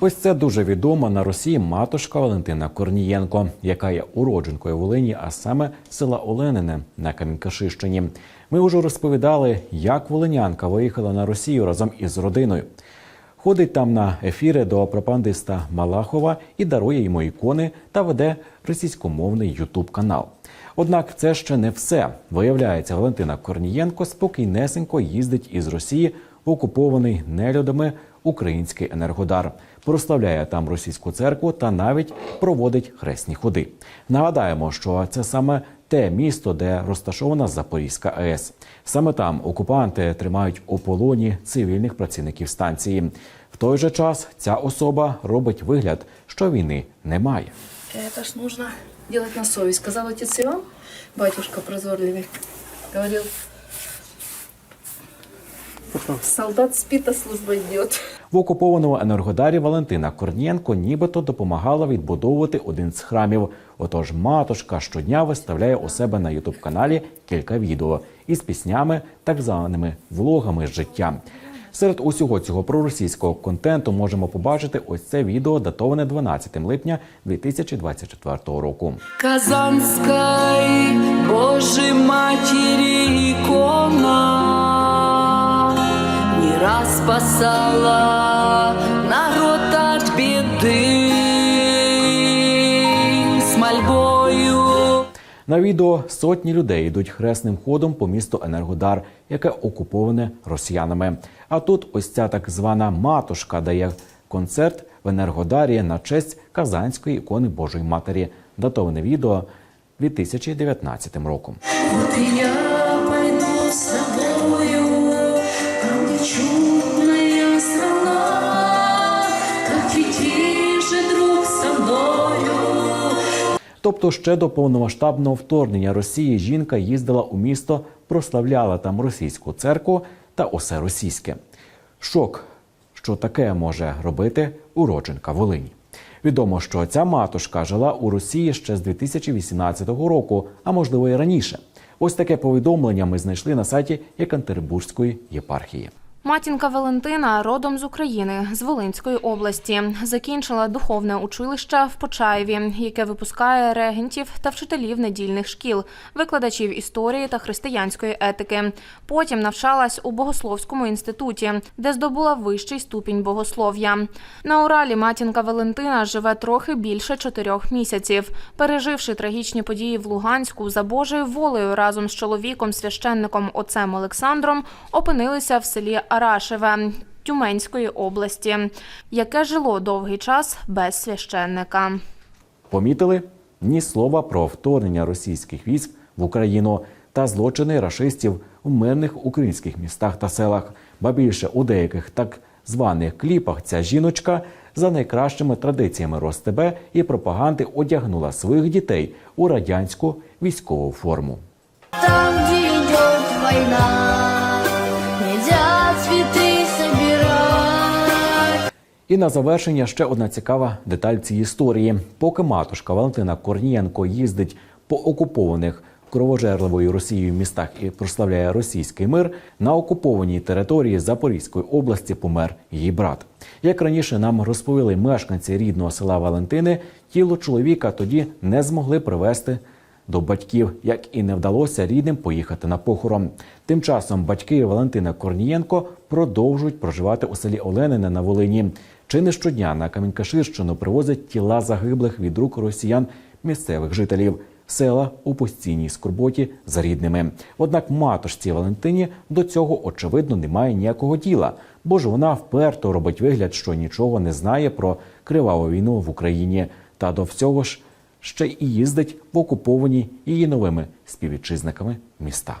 Ось це дуже відома на Росії матушка Валентина Корнієнко, яка є уродженкою Волині, а саме села Оленине на Камінькашищині. Ми вже розповідали, як волинянка виїхала на Росію разом із родиною. Ходить там на ефіри до пропагандиста Малахова і дарує йому ікони та веде російськомовний ютуб канал. Однак це ще не все. Виявляється, Валентина Корнієнко спокійнесенько їздить із Росії окупований нелюдами український енергодар, прославляє там російську церкву та навіть проводить хресні ходи. Нагадаємо, що це саме те місто, де розташована Запорізька АЕС. Саме там окупанти тримають у полоні цивільних працівників станції. В той же час ця особа робить вигляд, що війни немає. Это ж нужно делать на совесть. Сказал отец Иван, батюшка прозорливый, говорил, солдат спит, а служба идет. В окупованому енергодарі Валентина Корнієнко нібито допомагала відбудовувати один з храмів. Отож, матушка щодня виставляє у себе на ютуб каналі кілька відео із піснями, так званими влогами з життя. Серед усього цього проросійського контенту можемо побачити ось це відео, датоване 12 липня 2024 року. Казанской Божьей Матери спасала народ от беды С мольбою На відео сотні людей йдуть хресним ходом по місту Енергодар, яке окуповане росіянами. А тут ось ця так звана матушка дає концерт в Енергодарі на честь Казанської ікони Божої Матері. Датоване відео 2019 роком. Тобто, ще до повномасштабного вторгнення Росії жінка їздила у місто, прославляла там російську церкву та усе російське. Шок, що таке може робити уродженка Волині. Відомо, що ця матушка жила у Росії ще з 2018 року, а можливо і раніше. Ось таке повідомлення ми знайшли на сайті Єкатеринбурзької єпархії. Матінка Валентина родом з України, з Волинської області. Закінчила духовне училище в Почаєві, яке випускає регентів та вчителів недільних шкіл, викладачів історії та християнської етики. Потім навчалась у Богословському інституті, де здобула вищий ступінь богослов'я. На Уралі матінка Валентина живе трохи більше чотирьох місяців. Переживши трагічні події в Луганську, за Божою волею разом з чоловіком, священником отцем Олександром, опинилися в селі Арашеве. Тюменської області, яке жило довгий час без священника. Помітили ні слова про вторгнення російських військ в Україну та злочини рашистів у мирних українських містах та селах. Ба більше у деяких так званих кліпах ця жіночка за найкращими традиціями Ростебе і пропаганди одягнула своїх дітей у радянську військову форму. Там, где идет война, І на завершення ще одна цікава деталь цієї історії. Поки матушка Валентина Корнієнко їздить по окупованих кровожерливою Росією містах і прославляє російський мир, на окупованій території Запорізької області помер її брат. Як раніше нам розповіли мешканці рідного села Валентини, тіло чоловіка тоді не змогли привезти до батьків, як і не вдалося рідним поїхати на похорон. Тим часом батьки Валентина Корнієнко продовжують проживати у селі Оленине на Волині. Чи не щодня на Камінькаширщину привозять тіла загиблих від рук росіян місцевих жителів. Села у постійній скорботі за рідними. Однак матушці Валентині до цього очевидно немає ніякого діла, бо ж вона вперто робить вигляд, що нічого не знає про криваву війну в Україні, та до всього ж ще й їздить в окуповані її новими співвітчизниками міста.